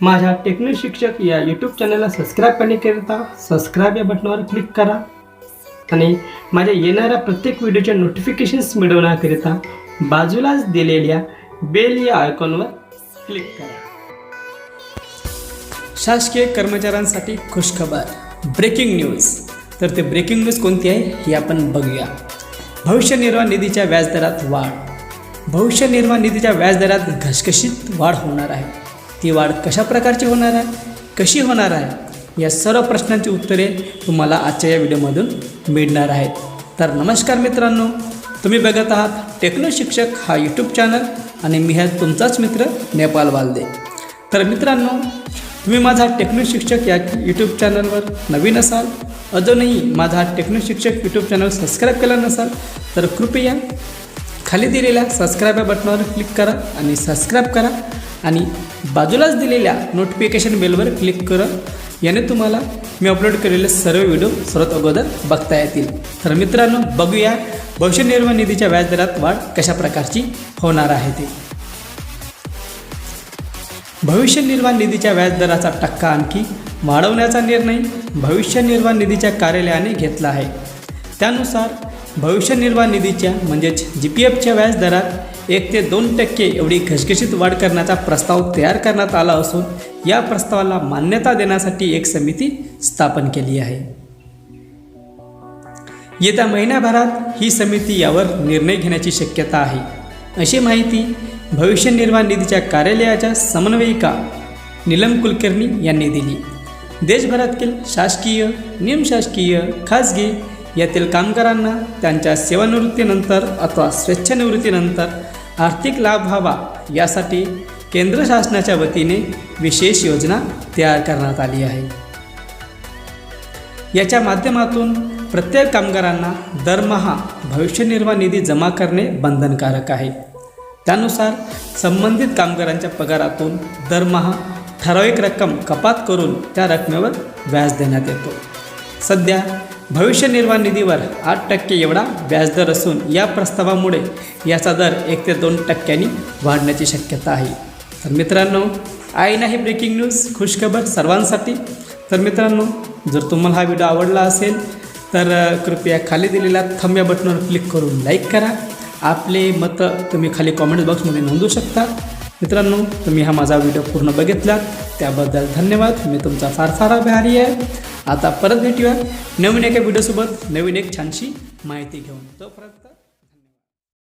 माझ्या टेक्निक शिक्षक या यूट्यूब चॅनलला सबस्क्राईब करण्याकरिता सबस्क्राईब या बटनावर क्लिक करा. आणि माझ्या येणाऱ्या प्रत्येक व्हिडिओचे नोटिफिकेशन्स मिळवण्याकरिता बाजूलाच दिलेल्या बेल या आयकॉनवर क्लिक करा. शासकीय कर्मचाऱ्यांसाठी खुशखबर. ब्रेकिंग न्यूज तर ते ब्रेकिंग न्यूज कोणती आहे हे आपण बघूया. भविष्य निर्वाह निधीच्या व्याजदरात वाढ. भविष्य निर्वाह निधीच्या व्याजदरात घसघशीत वाढ होणार आहे. ती वाढ कशा प्रकारची होणार आहे? कशी होणार आहे? या सर्व प्रश्नांची उत्तरे तुम्हाला आजच्या या व्हिडिओमधून मिळणार आहेत. तर नमस्कार मित्रांनो तुम्ही बघत आहात टेक्नो शिक्षक हा यूट्यूब चॅनल आणि मी आहे तुमचाच मित्र नेपाल वालदे. तर मित्रांनो तुम्ही माझा टेक्नो शिक्षक या यूट्यूब चॅनलवर नवीन असाल अजूनही माझा टेक्नो शिक्षक यूट्यूब चॅनल सबस्क्राईब केला नसाल तर कृपया खाली दिलेल्या सबस्क्राईब या बटनावर क्लिक करा आणि सबस्क्राईब करा. आणि बाजूलाच दिलेल्या नोटिफिकेशन बेलवर क्लिक करा. याने तुम्हाला मी अपलोड केलेले सर्व व्हिडिओ सर्वात अगोदर बघता येतील. तर मित्रांनो बघूया. भविष्य निर्वाह निधीच्या व्याजदरात वाढ कशा प्रकारची होणार आहे ते? भविष्य निर्वाह निधीच्या व्याजदराचा टक्का आणखी वाढवण्याचा निर्णय भविष्य निर्वाह निधीच्या कार्यालयाने घेतला आहे. त्यानुसार भविष्य निर्वाह निधीच्या म्हणजेच जी पी एफच्या व्याजदरात एक ते दोन टक्के एवढी घसघशीत वाढ करण्याचा प्रस्ताव तयार करण्यात आला असून या प्रस्तावाला मान्यता देण्यासाठी एक समिती स्थापन केली आहे. येत्या महिन्याभरात ही समिती यावर निर्णय घेण्याची शक्यता आहे. अशी माहिती भविष्य निर्वाह निधीच्या कार्यालयाच्या समन्वयिका नीलम कुलकर्णी यांनी दिली. देशभरातील शासकीय निमशासकीय खाजगी यातील कामगारांना त्यांच्या सेवानिवृत्तीनंतर अथवा स्वेच्छानिवृत्तीनंतर आर्थिक लाभ व्हावा यासाठी केंद्र शासनाच्या वतीने विशेष योजना तयार करण्यात आली आहे. याच्या माध्यमातून प्रत्येक कामगारांना दरमहा भविष्य निर्वाह निधी जमा करणे बंधनकारक आहे. त्यानुसार संबंधित कामगारांच्या पगारातून दरमहा ठराविक रक्कम कपात करून त्या रकमेवर व्याज देण्यात येतो. सध्या भविष्य निर्वाह निधीवर आठ टक्के एवढा व्याजदर असून या प्रस्तावामुळे याचा दर एक ते दोन टक्क्यांनी वाढण्याची शक्यता आहे. तर मित्रांनो आहे नाही ब्रेकिंग न्यूज खुशखबर सर्वांसाठी. तर मित्रांनो जर तुम्हाला हा व्हिडिओ आवडला असेल तर कृपया खाली दिलेल्या थंब्या बटनवर क्लिक करून लाईक करा. आपले मतं तुम्ही खाली कॉमेंट बॉक्समध्ये नोंदवू शकता. मित्रांनो तुम्ही हा माझा व्हिडिओ पूर्ण बघितला त्याबद्दल धन्यवाद. मी तुमचा फार फार आभारी आहे. आता परत भेटूया नवीन एका व्हिडिओसोबत नवीन एक छानशी माहिती घेऊन. तोपर्यंत